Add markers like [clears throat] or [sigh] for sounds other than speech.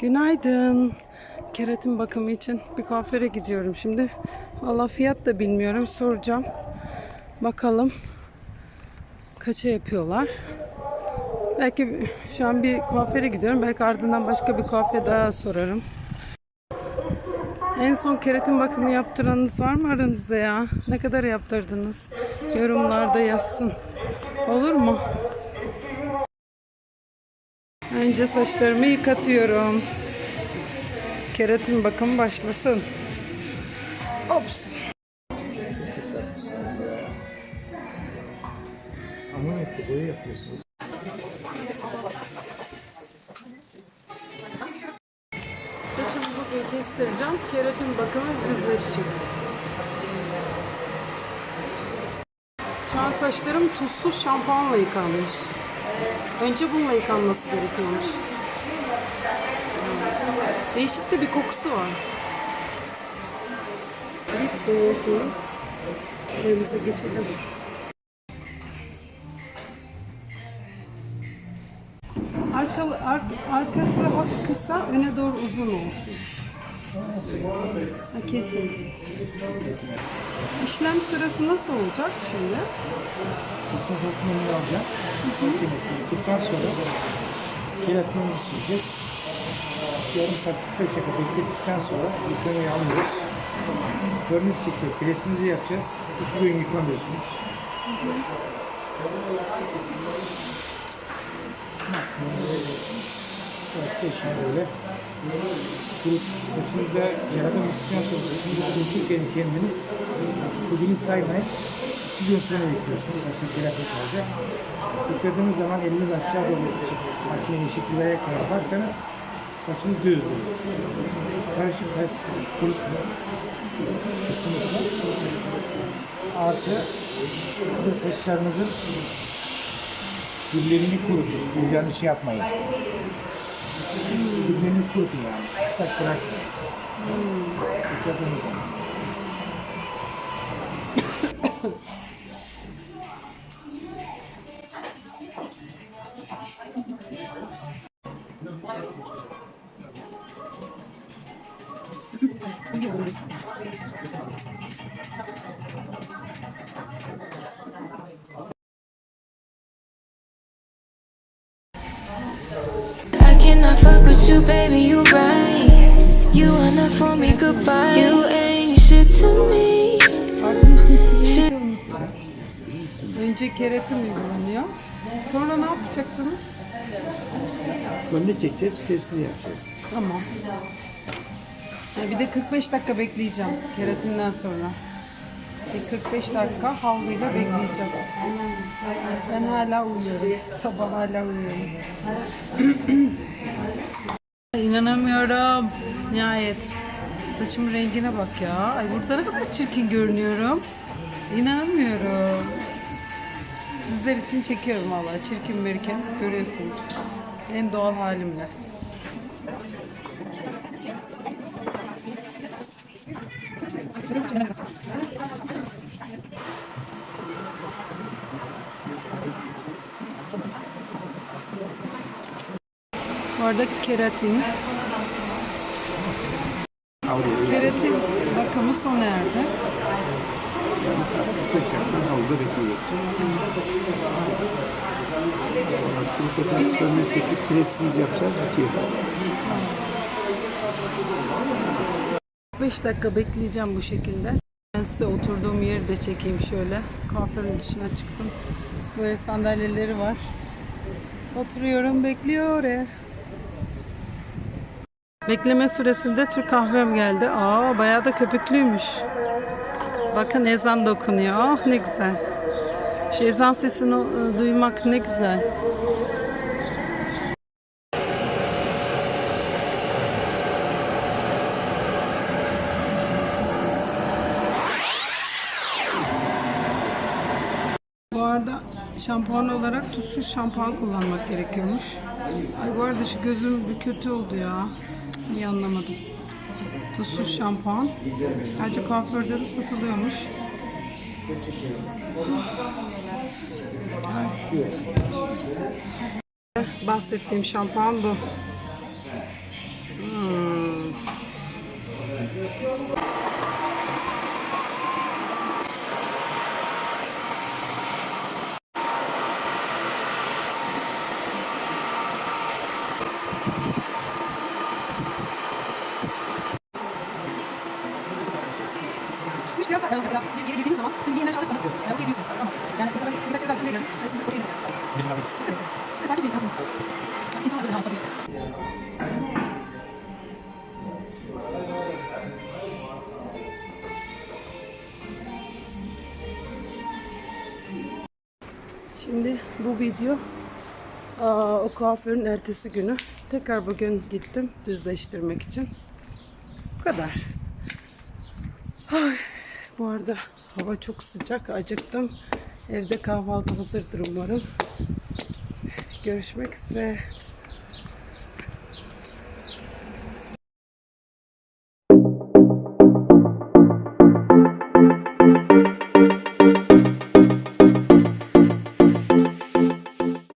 Günaydın. Keratin bakımı için bir kuaföre gidiyorum şimdi. Valla fiyat da bilmiyorum. Soracağım. Bakalım kaça yapıyorlar. Belki şu an bir kuaföre gidiyorum. Belki ardından başka bir kuaföre daha sorarım. En son keratin bakımı yaptıranınız var mı aranızda ya? Ne kadar yaptırdınız? Yorumlarda yazsın. Olur mu? Önce saçlarımı yıkatıyorum. Keratin bakımı başlasın. Ops. Amoniyaklı boya yapıyorsunuz. Saçımı bugün kestireceğim. Keratin bakımı düzleşecek. Şu an saçlarım tuzsuz şampuanla yıkanmış. Önce bununla yıkanması gerekiyormuş. Evet. Değişik de bir kokusu var. Bitti şey. Evimize geçelim. Arka, ar, arkası hafif kısa, öne doğru uzun olsun. Ha, kesin. İşlem sırası nasıl olacak şimdi? Saçın satımını alacağım. Yıktıktan sonra keratinimizi süreceğiz. Yarım saat 45 dakika beklettikten sonra yıkamayı almıyoruz. Fırınız çekecek, presinizi yapacağız. İki gün yıkamıyorsunuz. Maksimum böyle 4-5 gün böyle. Kurup saçınızda yaradan bittikten sonra saçınızı kuruturken kendiniz bugünü saymayın. Bir gün sonra yıkıyorsunuz. Saçın keratin kalacak. Yıkadığınız zaman eliniz aşağı doğru. Makineyi şekilde ayakla yaparsanız saçınız düz olur. Karışık saç kurutmuyor. Kesinlikle. Artı bu da saçlarınızın diplerini kurutun. Bir yanlış yapmayın. 上の空気が下暗くて、行き当たりじゃない。Thank you. I cannot fuck with you, baby, you right. You are not for me, goodbye. You ain't shit to me. Shit. Önce keratin uygulanıyor. Sonra ne yapacaksınız? Önüne çekeceğiz, presini yapacağız. Tamam. Ha, bir de 45 dakika bekleyeceğim keratinden sonra. Bir 45 dakika havluyla bekleyeceğim. Ben hala uyuyorum. Sabah hala uyuyorum. [clears throat] İnanamıyorum. Nihayet. Saçımın rengine bak ya. Ay burada ne kadar çirkin görünüyorum. İnanamıyorum. Sizler için çekiyorum valla. Çirkin mirkin. Görüyorsunuz. En doğal halimle. Bu arada keratin. Keratin bakımı sona erdi. 45 dakika havluda bekliyoruz. Sonra kuru önüne çekip presinizi yapacağız. Bitiyor. 5 dakika bekleyeceğim bu şekilde. Ben size oturduğum yeri de çekeyim şöyle. Kahvenin dışına çıktım. Böyle sandalyeleri var. Oturuyorum bekliyor. Bekleme süresinde Türk kahvem geldi. Aa bayağı da köpüklüymüş. Bakın ezan dokunuyor. Oh ne güzel. Şu ezan sesini e, duymak ne güzel. Bu arada şampuan olarak tuzsuz şampuan kullanmak gerekiyormuş. Ay bu arada şu gözüm bir kötü oldu ya. İyi anlamadım. Tuzsuz şampuan. Sadece kuaförde de satılıyormuş. Bahsettiğim şampuan bu. Şimdi bu video aa, o kuaförün ertesi günü. Tekrar bugün gittim düzleştirmek için. Bu kadar. Ay, bu arada hava çok sıcak. Acıktım. Evde kahvaltı hazırdır umarım. Görüşmek üzere.